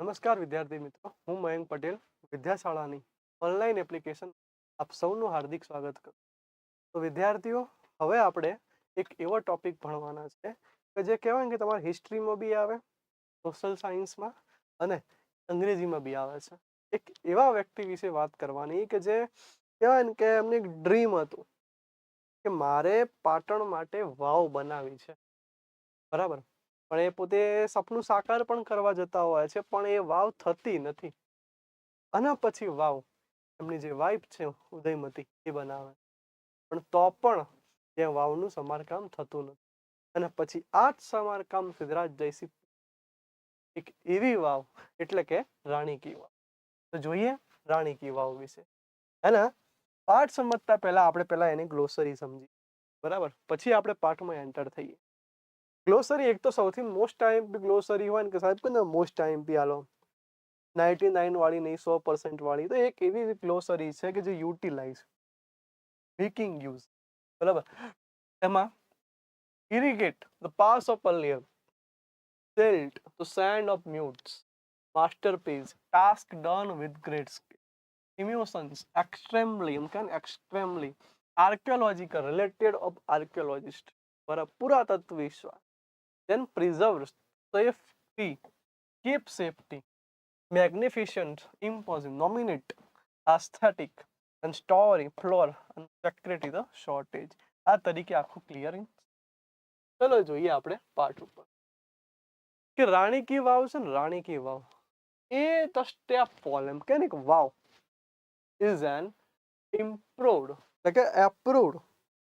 નમસ્કાર વિદ્યાર્થી મિત્રો, હું મયંક પટેલ, વિદ્યાશાળાની ઓનલાઈન એપ્લિકેશન આપ સૌનું હાર્દિક સ્વાગત કરું તો વિદ્યાર્થીઓ, હવે આપણે એક એવો ટોપિક ભણવાના છે કે જે કહેવાય કે તમારે હિસ્ટ્રીમાં બી આવે સોશિયલ સાયન્સમાં અને અંગ્રેજીમાં બી આવે છે. એક એવા વ્યક્તિ વિશે વાત કરવાની કે જે કહેવાય ને કે એમને એક ડ્રીમ હતું કે મારે પાટણ માટે વાવ બનાવી છે. બરાબર? પણ એ પોતે સપનું સાકાર પણ કરવા જતા હોય છે, પણ એ વાવ થતી નથી. અને પછી વાવ, એમની જે વાઇફ છે, ઉદયમતી, એ બનાવે. પણ તો પણ ત્યાં વાવનું સમારકામ થતું નથી. અને પછી આ જ સમારકામ સિદ્ધરાજ જયસિંહ એક એવી વાવ, એટલે કે રાણી કી વાવ. તો જોઈએ રાણી કી વાવ વિશે. હે પાઠ સમજતા પહેલા આપણે પહેલા એની ગ્લોસરી સમજી બરાબર? પછી આપણે પાઠમાં એન્ટર થઈએ. ગ્લોસરી એક તો સૌથી મોસ્ટ ટાઈમ ગ્લોસરી હોય ને કે સાહેબ કે મોસ્ટ ટાઈમ પી આલો નાઇન્ટી નાઇન વાળી નહીં સો પર્સન્ટ વાળી તો એક એવી ગ્લોસરી છે કે જે યુટિલાઇઝ મેકિંગ યુઝ બરાબર એમાં irrigate the pass of earlier silt the sand of mutes masterpiece task done with great emotions extremely એમ કે extremely archaeological related of archaeologist બરાબર પુરાતત્વ વિશ્વાસ then preserves safety, keep safety, magnificent, imposing, nominate, aesthetic, and story, floor, and security, the shortage. આ તરીકે આખું clearing ચલો જોઈએ આપણે પાઠ ઉપર કે રાણી કી વાવ છે ને રાણી કી વાવ એ ધ સ્ટેપ ફોલ એમ કે ને કે વાવ ઇઝ એન ઇમ્પ્રુવડ એટલે કે એપ્રુવડ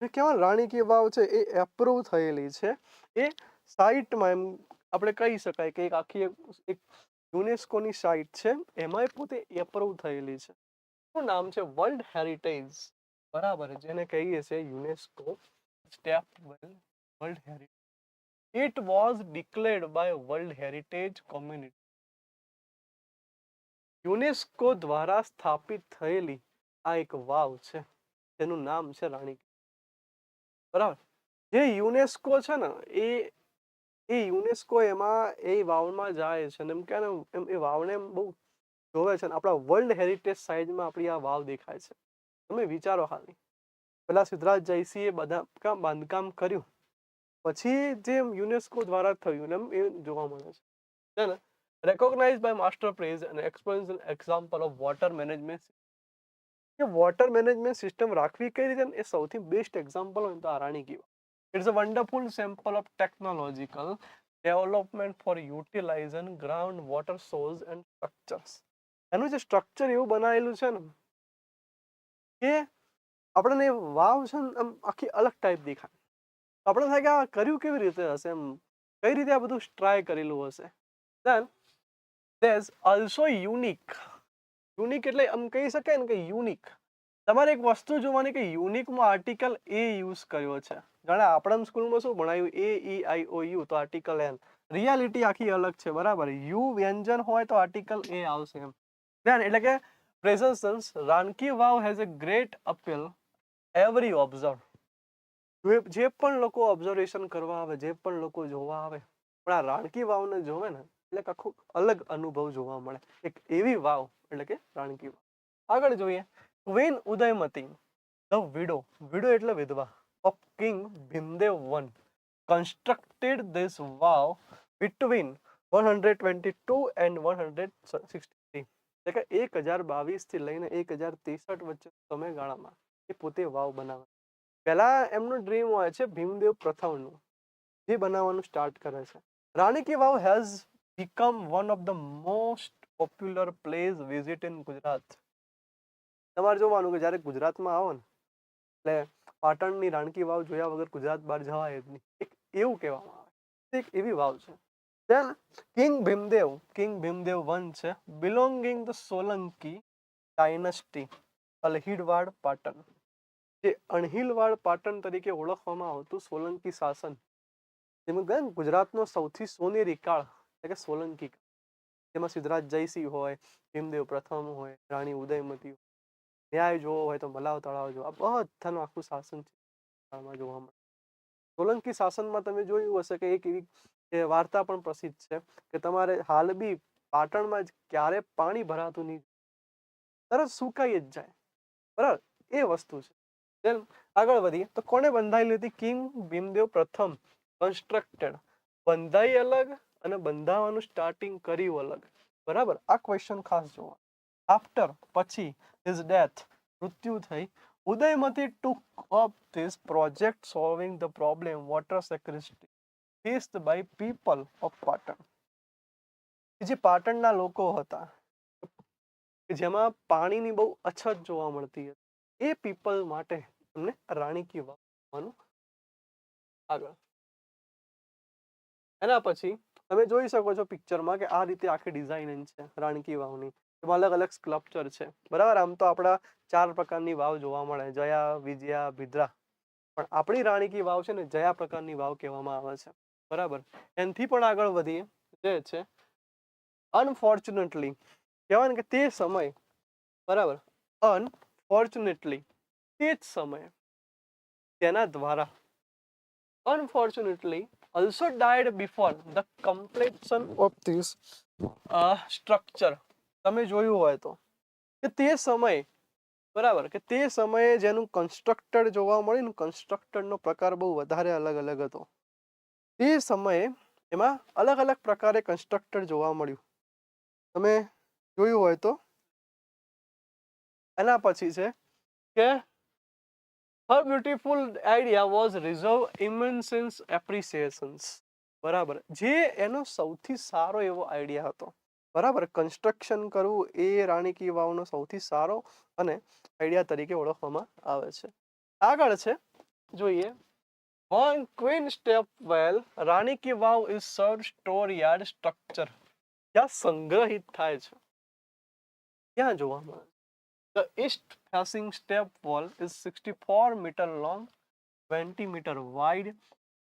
કેવા રાણી કી વાવ છે એ એપ્રુવ થયેલી છે એ સાઇટમાં એમ આપણે કહી શકાય કે એક આખી એક- યુનેસ્કોની સાઇટ છે, એમાં પોતે એપ્રુવ થયેલી છે. શું નામ છે વર્લ્ડ હેરિટેજ બરાબર જેને કહીએ છીએ UNESCO step world heritage it was declared by world heritage community UNESCO દ્વારા સ્થાપિત થયેલી આ એક વાવ છે તેનું નામ છે રાણી. બરાબર. જે યુનેસ્કો છે ને, એ એ યુનેસ્કો એમાં એ વાવમાં જાય છે ને એમ કે એમ એ વાવને એમ બહુ જોવે છે અને આપણા વર્લ્ડ હેરિટેજ સાઇઝમાં આપણી આ વાવ દેખાય છે. તમે વિચારો હાલની પેલા સિદ્ધરાજ જયસિંહે બધા કામ બાંધકામ કર્યું. પછી જે યુનેસ્કો દ્વારા થયું એમ એ જોવા મળે છે. ને? રેકોગ્નાઇઝ બાય માસ્ટર પ્રેઝ અને experience example of water management કે વોટર મેનેજમેન્ટ સિસ્ટમ રાખવી કઈ રીતે એ સૌથી બેસ્ટ એક્ઝામ્પલ હોય તો આ રાણી વાવ. It's a wonderful sample of technological development for utilizing groundwater source and structures. એનું જે સ્ટ્રક્ચર એવું બનાવેલું છે ને કે આપણને એ વાવ છે ને આમ આખી અલગ ટાઈપ દેખાય તો આપણે થાય કે આ કર્યું કેવી રીતે હશે એમ કઈ રીતે આ બધું ટ્રાય કરેલું હશે દેન there's also unique યુનિક એટલે આમ કહી શકાય ને કે યુનિક તમારે એક વસ્તુ જોવાની કે યુનિકમાં આર્ટિકલ એ યુઝ કર્યો છે. જાણે આપણા સ્કૂલમાં શું ભણાયું? A E I O U તો આર્ટિકલ એન રિયાલિટી આખી અલગ છે, બરાબર? યુ વ્યંજન હોય તો આર્ટિકલ એ આવશે એમ. ધ્યાન એટલે કે presences Rani ki Vav has a great appeal every observe જે પણ લોકો ઓબ્ઝર્વેશન કરવા આવે, જે પણ લોકો જોવા આવે, પણ આ રાણકી વાવને જોવે ને, એટલે આખું અલગ અનુભવ જોવા મળે. એક એવી વાવ, એટલે કે રાણકી વાવ. આગળ જોઈએ. Queen Udayamati, the widow. Widow એટલે વિધવા. Of king Bhimdev one. Constructed this vav between one hundred twenty two and one hundred sixty એટલે કે એક હજાર બાવીસથી લઈને એક હજાર ત્રેસઠ વચ્ચે સમયગાળામાં એ પોતે વાવ બનાવે. પહેલાં એમનું ડ્રીમ હોય છે ભીમદેવ પ્રથમનું જે બનાવવાનું સ્ટાર્ટ કરે છે. Rani ki Vav has become one of the most popular place visit in Gujarat. તમારે જોવાનું કે જ્યારે ગુજરાતમાં આવો ને, એટલે પાટણની રાણકી વાવ જોયા વગર ગુજરાત બહાર જવાય જ નહીં. એક એવું કહેવામાં આવે એક એવી વાવ છે. Then king Bhimdev king Bhimdev one છે. Belonging the Solanki dynasty Alhidwad Patan. જે અણહિલવાડ પાટણ તરીકે ઓળખવામાં આવતું સોલંકી શાસન. જેમાં ગયા ગુજરાતનો સૌથી સોનેરી કાળ, એટલે કે સોલંકી. જેમાં સિદ્ધરાજ જયસિંહ હોય, ભીમદેવ પ્રથમ હોય, રાણી ઉદયમતી ન્યાય જોવો હોય તો મલાવ તળાવ જો આ બધાનું આખું શાસન છે જોવા મળે. સોલંકી શાસનમાં તમે જોયું હશે કે એક એવી વાર્તા પણ પ્રસિદ્ધ છે કે તમારે હાલ બી પાટણમાં જ ક્યારે પાણી ભરાતું નહીં. તરત સુકાઈ જ જાય. બરાબર? એ વસ્તુ છે. આગળ વધીએ. તો કોને બંધાયેલી હતી? કિંગ ભીમદેવ પ્રથમ કન્સ્ટ્રક્ટેડ બંધાઈ અલગ અને બંધાવાનું સ્ટાર્ટિંગ કર્યું અલગ. બરાબર? આ ક્વેશ્ચન ખાસ જોવા. આફ્ટર પછી હિઝ ડેથ મૃત્યુ થઈ. Udayamati took up this project solving the problem water scarcity faced by people of Patan જે પાટણના લોકો હતા જેમાં પાણીની બહુ અછત જોવા મળતી હતી. એ પીપલ માટે એમને રાણી કી વાવવાનું આગળ એના પછી, તમે જોઈ શકો છો પિક્ચરમાં કે આ રીતે આખી ડિઝાઇન છે, રાણકી વાવની એમાં અલગ અલગ સ્કલ્પચર છે. બરાબર? આમ તો આપણા ચાર પ્રકારની વાવ જોવા મળે. જયા વિજયા ભિદ્રા. પણ આપણી રાણી કી વાવ છે ને જયા પ્રકારની વાવ કહેવામાં આવે છે. બરાબર? એનાથી પણ આગળ વધીએ. જે છે અનફોર્ચ્યુનેટલી કહેવાય કે તે સમય બરાબર? અનફોર્ચ્યુનેટલી તે જ સમયે તેના દ્વારા unfortunately also died before the completion of this uh, structure. તમે જોયું હોય તો. કે તે સમયે, બરાબર, કે તે સમયે જેનું કન્સ્ટ્રક્ટેડ જોવા મળ્યું ને કન્સ્ટ્રક્ટેડનો પ્રકાર બહુ વધારે અલગ અલગ હતો. તે સમયે એમાં અલગ અલગ પ્રકારે કન્સ્ટ્રક્ટેડ જોવા મળ્યું. તમે જોયું હોય તો. એના પછી છે કે her beautiful idea was reserve immense appreciations બરાબર, જે એનો સૌથી સારો એવો આઈડિયા હતો. બરાબર? કન્સ્ટ્રક્શન કરવું એ રાણી કી વાવનો સૌથી સારો અને આઈડિયા તરીકે ઓળખવામાં આવે છે. આગળ છે જોઈએ. One queen stepwell Rani ki Vav is serve store yard structure ત્યાં સંગ્રહિત થાય છે? ક્યાં જોવા મળે The east facing step wall is 64 meter long, 20 meter wide,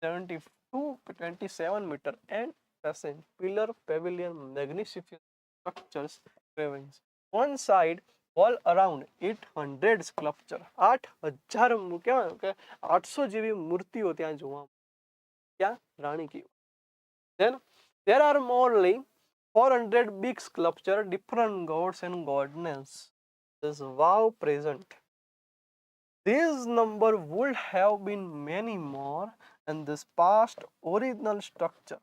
72 27 meter and facing pillar pavilion magnificent structures cravings. One side all around 800 sculpture. આઠ હજાર મુ- કહેવાય કે આઠસો જેવી મૂર્તિઓ ત્યાં જોવા મળે. ત્યાં રાણી કી Then there are morely 400 big sculpture, different gods and goddess. is wow present. This number would have been many more and this past original structure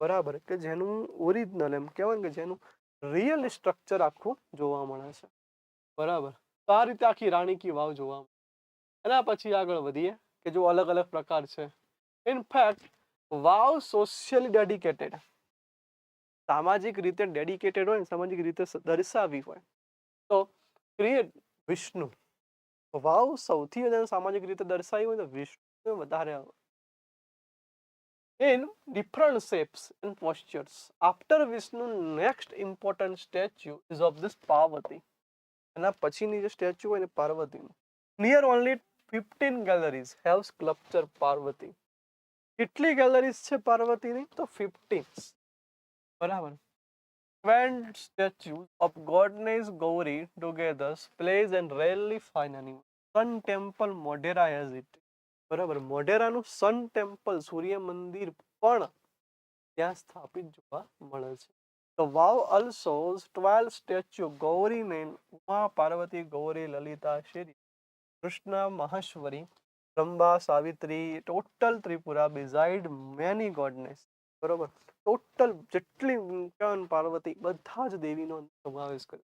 બરાબર કે જેનું ઓરિજિનલ એમ કહેવાય કે જેનું રિયલ સ્ટ્રક્ચર આખું જોવા મળે છે. બરાબર. તો આ રીતે આખી રાણી કી વાવ જોવા મળે. એના પછી આગળ વધીએ કે જો અલગ અલગ પ્રકાર છે. In fact vav socially dedicated સામાજિક રીતે ડેડિકેટેડ હોય સામાજિક રીતે દર્શાવી હોય. તો ક્રિએટ વિષ્ણુ. વાવ સૌથી વધારે સામાજિક રીતે દર્શાવી હોય તો વિષ્ણુ વધારે આવે in different shapes and postures. After Vishnu, next important statue is of this Parvati. એના પછીની જે સ્ટેચ્યુ હોય ને પાર્વતીનું near only fifteen galleries have sculpture Parvati કેટલી ગેલેરીઝ છે પાર્વતીની તો ફિફ્ટીન બરાબર Twelve statues of goddess Gauri together plays and rarely find anyone. Sun temple Modera has it. બરાબર. મોઢેરાનું સન ટેમ્પલ, સૂર્ય મંદિર પણ ત્યાં સ્થાપિત જોવા મળે છે. તો vav also twelve statue Gauri નેન Uma Parvati, Gauri, Lalita, Sheri, Krishna, Maheshwari, Rambha, Savitri, total Tripura, beside, many goddess, બરોબર? ટોટલ જેટલી કહેવાય પાર્વતી બધા જ દેવીનો સમાવેશ કર્યો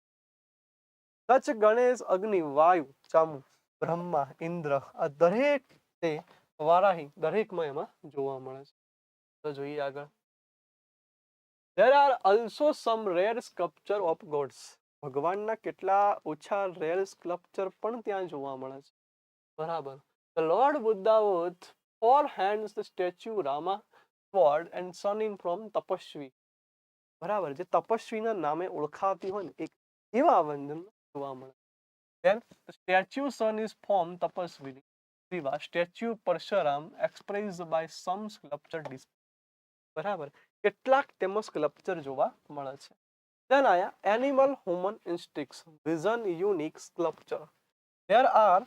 કચ્છ ગણેશ, અગ્નિ, વાયુ, ચામુ, બ્રહ્મા, ઇન્દ્ર આ દરેક તે વારાહી દરેકમાં એમાં જોવા મળે છે તો જોઈએ આગળ there are also some rare sculpture of gods ભગવાનના કેટલા ઓછા રેર સ્કલ્પચર પણ ત્યાં જોવા મળે છે બરાબર the lord buddha with four hands the statue rama sword and sun in from Tapasvi બરાબર જે તપસ્વીના નામે ઓળખાતી હોય ને એક એવા વંદન જોવા મળે then the statue sun is formed statue Parshuram expressed by some sculpture display. બરાબર કેટલાક તેમાં સ્કલ્પચર જોવા મળે છે then આયા animal human instincts vision unique sculpture there are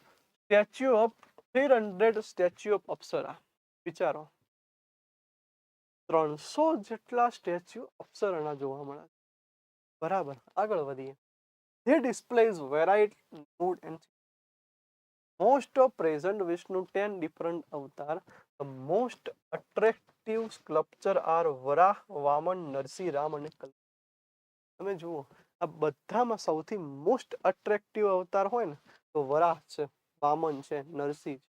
statue of 300 statue of અપ્સરા વિચારો ત્રણસો જેટલા સ્ટેચ્યુ અપ્સરાના જોવા મળે છે બરાબર આગળ વધીએ જે displays variety mood and of present Vishnu ten different avatar. The most attractive sculpture are Varaha, Vamana, Narasimha, Ram અને કલ્પ. તમે જુઓ, આ બધામાં સૌથી મોસ્ટ અટ્રેક્ટિવ અવતાર હોય ને, તો વરાહ છે, વામન છે, નરસિંહ છે.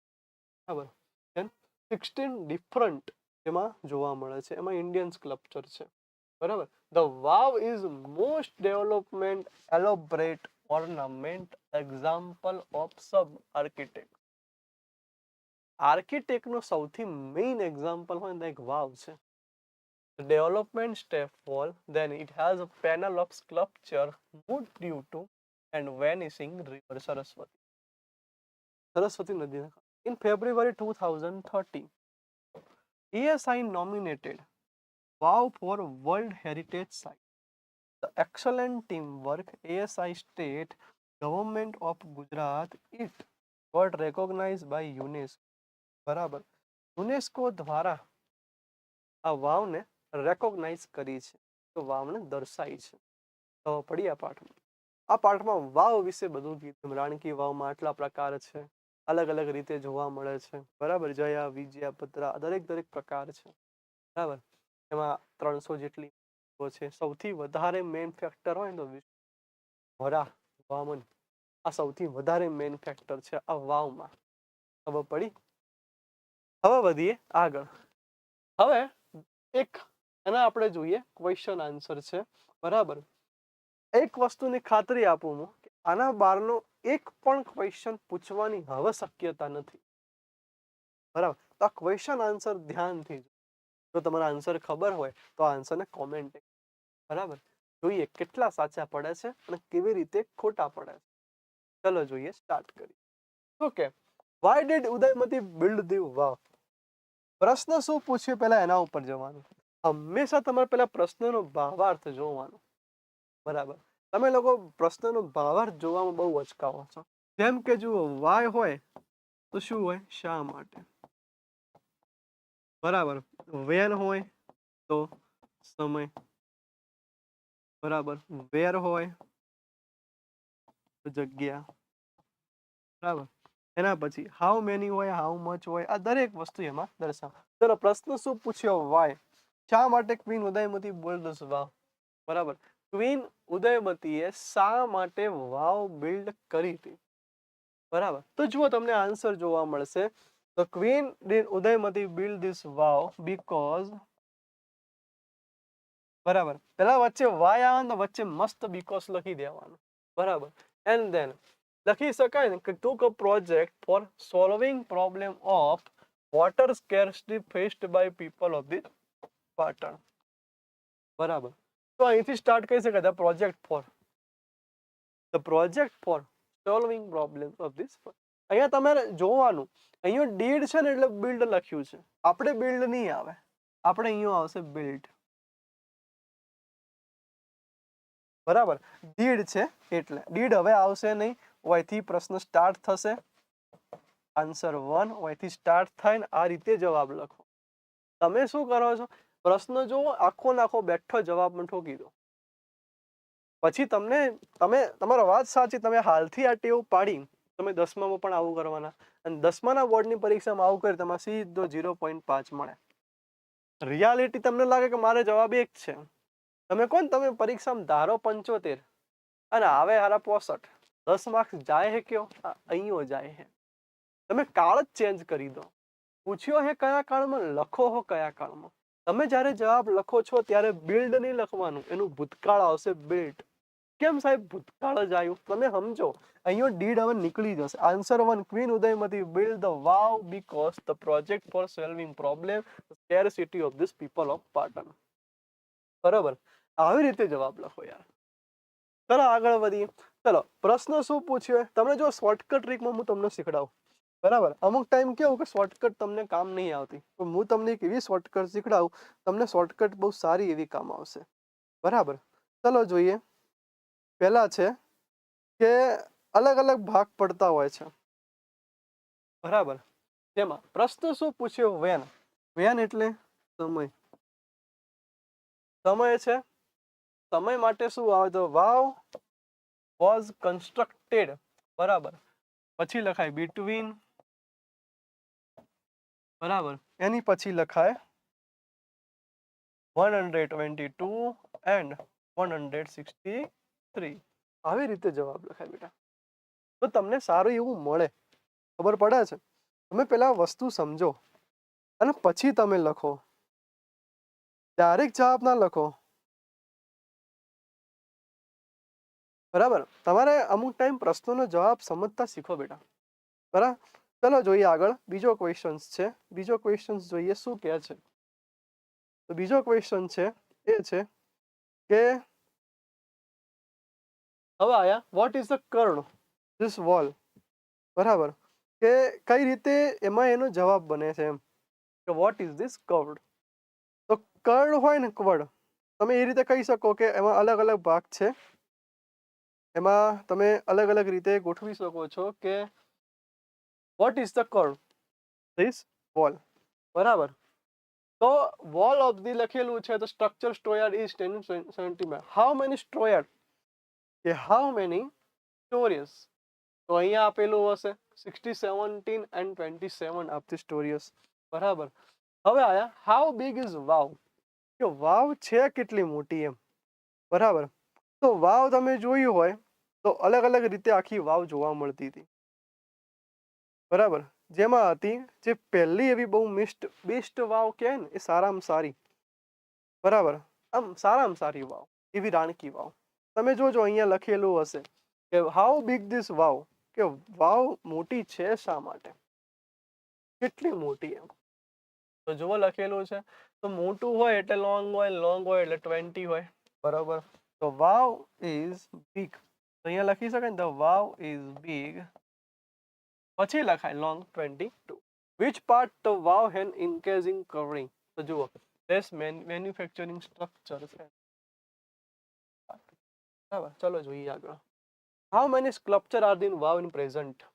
બરાબર? એન સિક્સટીન ડિફરન્ટ એમાં જોવા મળે છે. એમાં ઇન્ડિયન સ્કલ્પચર છે. બરાબર? The vav is most development elaborate ornament example of sub architect આર્કિટેક્ટનો સૌથી મેઇન એક્ઝામ્પલ હોય ને એક વાવ છે development step fall then it has a panel of sculpture moved due to and vanishing river saraswati saraswati nadi in february 2030 asi nominated wow for world heritage site the excellent teamwork asi state, government of gujarat, it got recognized by unesco. બરાબર. UNESCO દ્વારા આ વાવને recognise કરી છે. તો વાવને દર્શાઈ છે. તો પડી આ પાઠમાં. આ પાઠમાં વાવ વિશે બધું કીધું. રાણકી વાવમાં આટલા પ્રકાર છે. અલગ અલગ રીતે જોવા મળે છે. બરાબર. જયા, વિજયા, પત્રા, દરેક દરેક પ્રકાર છે. બરાબર. એમાં ત્રણસો જેટલી છે. સૌથી વધારે મેઇન ફેક્ટર હોય તો વરાહ વામન. આ સૌથી વધારે મેઇન ફેક્ટર છે આ વાવમાં. ખબર પડી? હવે વધીએ આગળ. હવે એક, એના આપણે જોઈએ ક્વેશ્ચન આન્સર છે. બરાબર? એક વસ્તુની ખાતરી આપું હું કે આના બારનો એક પણ ક્વેશ્ચન પૂછવાની હવે શક્યતા નથી. બરાબર? તો આ ક્વેશ્ચન આન્સર ધ્યાનથી જો. તમારા આન્સર ખબર હોય તો આન્સરને કોમેન્ટ બરાબર? જોઈએ કેટલા સાચા પડે છે અને કેવી રીતે ખોટા પડે છે. ચલો જોઈએ સ્ટાર્ટ કરીએ. Okay why did Udayamati build the vav પ્રશ્ન શું પૂછ્યો પહેલા એના ઉપર જવાનું. હંમેશા તમારે પહેલા પ્રશ્નનો ભાવાર્થ જોવાનો. બરાબર? તમે લોકો પ્રશ્નનો ભાવાર્થ જોવામાં બહુ અચકાવો છો. જેમ કે જુઓ વાય હોય, તો શું હોય? શા માટે? બરાબર? વેન હોય, તો સમય. બરાબર. વેર હોય? જગ્યા. બરાબર. એના પછી હાઉ મેની હોય હાઉ મચ હોય, આ દરેક વસ્તુ એમાં દર્શાવ. ચલો, પ્રશ્ન શું પૂછ્યો? વાય શા માટે ક્વીન ઉદયમતી બોલ્ડ વાવ? બરાબર. ક્વીન ઉદયમતીએ શા માટે વાવ બિલ્ડ કરી હતી? બરાબર. તો જુઓ, તમને આન્સર જોવા મળશે. તો queen Udayamati build this vav because બરાબર. પેલા વચ્ચે વાય આવે તો વચ્ચે મસ્ત બીકોસ લખી દેવાનું. બરાબર. એન્ડ ધેન લખી શકાય ને કે took a project for solving problem of water scarcity faced by people of the Patan બરાબર. તો અહીંથી સ્ટાર્ટ કરી શકાય. The project for the project for solving problem of this અહીંયા તમારે જોવાનું. અહીંયા ડીડ છે ને એટલે બિલ્ડ લખ્યું છે. આપણે બિલ્ડ નહીં આવે. આપણે અહીંયા આવશે બિલ્ડ બરાબર? દીડ છે એટલે. દીડ હવે આવશે નહીં. ઓયથી પ્રશ્ન સ્ટાર્ટ થશે. આન્સર વન ઓયથી સ્ટાર્ટ થાય ને આ રીતે જવાબ લખો. તમે શું કરો છો? પ્રશ્ન જો આખો નાખો બેઠો જવાબ પણ ઠોકી દો પછી તમને, તમે, તમારો વાત સાચી, તમે હાલથી આ ટેવ પાડી તમે દસમામાં પણ આવું કરવાના. અને દસમાના બોર્ડની પરીક્ષામાં આવું કરી તમારે સીધો ઝીરો પોઈન્ટ પાંચ મળે. રિયાલિટી તમને લાગે કે મારે જવાબ એક છે. તમે કોણ તમે પરીક્ષામાં ધારો પંચોતેર અને આવે હારા પોસઠ, દસ માર્ક્સ જાય હે કયો? અહીંયો જાય હે. તમે કાળ જ ચેન્જ કરી દો. પૂછ્યો હે કયા કાળમાં? લખો હો કયા કાળમાં. તમે જ્યારે જવાબ લખો છો ત્યારે બિલ્ડ નહીં લખવાનું, એનું ભૂતકાળ આવશે બિલ્ડ કેમ સાહેબ? ભૂતકાળ જ આવ્યું. તમે સમજો. અહીંયો ડીડ હવે નીકળી જશે. Answer one queen Udayamati build the vav because the project for solving problem scarcity of this people of Patan બરાબર? આવી રીતે જવાબ લખો યાર. ચલો આગળ વધીએ ચલો, પ્રશ્ન શું પૂછ્યો? તમને જો શોર્ટકટ ટ્રીકમાં હું તમને શીખડાવું. બરાબર? અમુક ટાઈમ કેવું કે શોર્ટકટ તમને કામ નહીં આવતી. પણ હું તમને એક એવી શોર્ટકટ શીખડાવું, તમને શોર્ટકટ બહુ સારી એવી કામ આવશે. બરાબર? ચલો જોઈએ. પહેલા છે કે અલગ અલગ ભાગ પડતા હોય છે. બરાબર? તેમાં પ્રશ્ન શું પૂછ્યો? વેન વેન એટલે સમય. સમય છે? સમય માટે શું આવે તો વાવ વોઝ કન્સ્ટ્રક્ટેડ બરાબર. પછી લખાય બિટવીન બરાબર. એની પછી લખાય one hundred twenty two and one hundred sixty three આવી રીતે જવાબ લખાય બેટા. તો તમને સારું એવું મળે. ખબર પડે છે. તમે પેલા વસ્તુ સમજો. અને પછી તમે લખો. ડાયરેક્ટ જવાબ ના લખો. બરાબર? તમારે અમુક ટાઈમ પ્રશ્નોનો જવાબ સમજતા શીખો બેટા. બરાબર ચલો જોઈએ આગળ. બીજો ક્વેશ્ચન છે. બીજો ક્વેશ્ચન જોઈએ શું કહે છે? તો બીજો ક્વેશ્ચન છે, એ છે કે હવે આયા what is the curve this wall બરાબર? કે કઈ રીતે એમાં એનો જવાબ બને છે એમ? કે વોટ ઇઝ ધીસ કર્ડ તો કર્ડ હોય ને ક્વડ તમે એ રીતે કહી શકો કે એમાં અલગ અલગ ભાગ છે એમાં તમે અલગ અલગ રીતે ગોઠવી શકો છો કે what is the curve this wall બરાબર તો વોલ ઓફ ધી લખેલું છે તો structure storey is ten centimetre how many storey કે હાઉ મેની સ્ટોરીયસ તો અહીંયા આપેલું હશે sixty seventeen and twenty seven of the storeys બરાબર. હવે આયા હાઉ બિગ ઇઝ વાવ? કે વાવ છે કેટલી મોટી એમ. બરાબર? તો વાવ તમે જોયું હોય, તો અલગ અલગ રીતે આખી વાવ જોવા મળતી હતી. બરાબર? જેમાં હતી જે પહેલી એવી બહુ મિસ્ટ, બેસ્ટ વાવ કહે ને, એ સારામાં સારી. બરાબર? આમ સારામાં સારી વાવ, એવી રાણકી વાવ. તમે જોજો અહીંયા લખેલું હશે કે હાઉ બિગ ધીસ વાવ? કે વાવ મોટી છે શા માટે? કેટલી મોટી એમ? તો જુઓ લખેલું છે. તો મોટું હોય એટલે લોંગ હોય લોંગ હોય એટલે ટ્વેન્ટી હોય. બરાબર? તો વાવ ઇઝ બિગ તો અહીંયા લખી શકાય ને ધ વાવ ઇઝ બિગ પછી લખાય long twenty two which part the vav when encasing covering તો જુઓ. ધેસ મેન્યુફેક્ચરિંગ સ્ટ્રક્ચર છે. બરાબર? ચલો જોઈએ આગળ. How many sculpture are in vav in present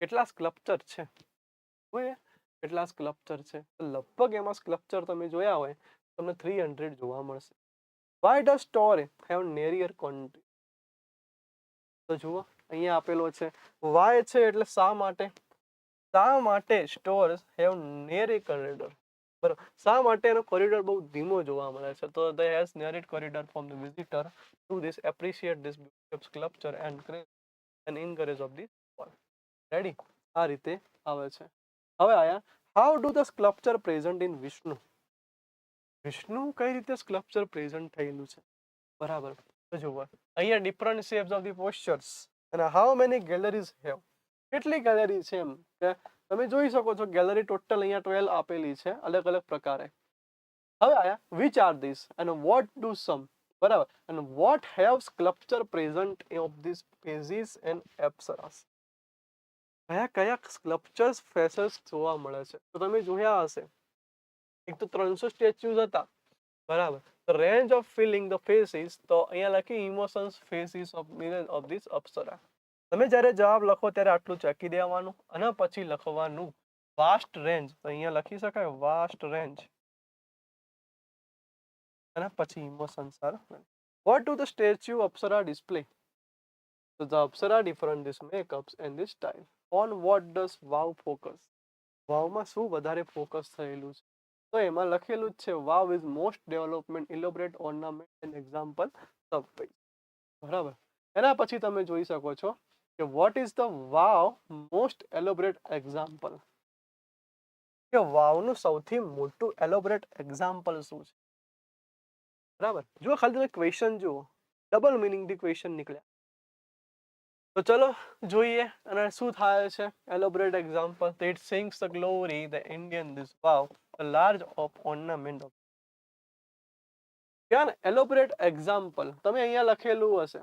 કેટલા સ્કલ્પચર છે? જોઈએ. કેટલા સ્કલ્પચર છે? લગભગ એમાં સ્કલ્પચર તમે જોયા હોય, તમને થ્રી હંડ્રેડ જોવા મળશે. Why does store have narrower country તો જુઓ, અહીંયા આપેલો છે વાય છે એટલે શા માટે? શા માટે સ્ટોર હેવ નેરી કોરિડોર બરાબર, શા માટે એનો કોરિડોર બહુ ધીમો જોવા મળે છે? તો the has narrowed corridor from the visitor to this appreciate this sculpture and craze and encourage of this ready આ રીતે આવે છે. હવે આયા how do the sculpture present in Vishnu Vishnu કઈ રીતે સ્કલ્પચર પ્રેઝન્ટ થયેલું છે? બરાબર. તો જુઓ, અહીંયા different shapes of the postures અને હાઉ મેની ગેલેરીઝ હેવ કેટલી ગેલેરી છે એમ? કે તમે જોઈ શકો છો ગેલેરી ટોટલ અહીંયા ટ્વેલ્વ આપેલી છે, અલગ અલગ પ્રકારે. હવે આયા which are this and what do some બરાબર. And what have sculpture present of this faces and apsaras કયા કયા સ્કલ્પચર્સ ફેસર્સ જોવા મળે છે? તો તમે જોયા હશે. એક તો ત્રણસો સ્ટેચ્યુઝ હતા. બરાબર. The range of feeling the faces, તો અહીંયા લખી emotions faces of of this apsara. તમે જ્યારે જવાબ લખો ત્યારે આટલું ચેકી દેવાનું અને પછી લખવાનું વાસ્ટ રેન્જ તો અહીંયા લખી શકાય વાસ્ટ રેન્જ અને પછી emotions are what do the statue apsara display તો the apsara different this makeups and this style on what does vav focus વાવમાં શું વધારે ફોકસ થયેલું છે? તો એમાં લખેલું જ છે vav is most development elaborate ornament and example sub બરાબર? એના પછી તમે જોઈ શકો છો કે what is the vav most elaborate example કે વાવનું સૌથી મોટું એલોબરેટ એક્ઝામ્પલ શું છે? બરાબર? જુઓ, ખાલી તમે ક્વેશ્ચન જુઓ. ડબલ મિનિંગથી ક્વેશ્ચન નીકળ્યા. તો ચલો, જોઈએ અને શું થાય છે? Elaborate example it sings the glory the Indian this vav a large of ornament of ક્યાં એલોબરેટ એક્ઝામ્પલ તમે અહીંયા લખેલું હશે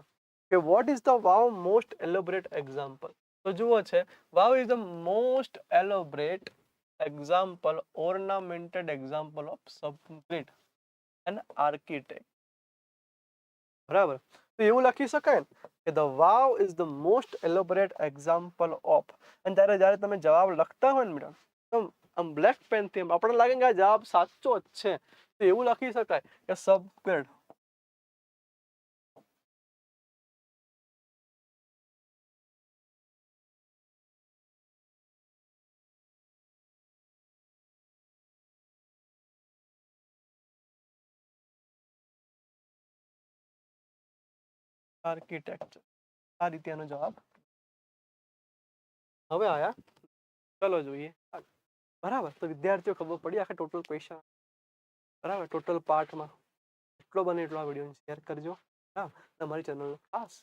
કે what is the vav most elaborate example તો જુઓ છે vav is the most elaborate example ornamented example of subcomplete and architect બરાબર? તો એવું લખી શકાય ને કે the vav is the most elaborate example of અને ત્યારે જ્યારે તમે જવાબ લખતા હોય ને મેડમ તો આમ બ્લેક પેનથી આમ આપણને લાગે કે આ જવાબ સાચો જ છે. તો એવું લખી શકાય કે સબગ્રેડ આર્કિટેક્ચર આ રીતે એનો જવાબ. હવે આયા. ચલો જોઈએ. બરાબર, તો વિદ્યાર્થીઓ ખબર પડી આખા ટોટલ ક્વેશ્ચન બરાબર ટોટલ પાર્ટમાં એટલો બને એટલો આ વીડિયો શેર કરજો. હા તમારી ચેનલ ખાસ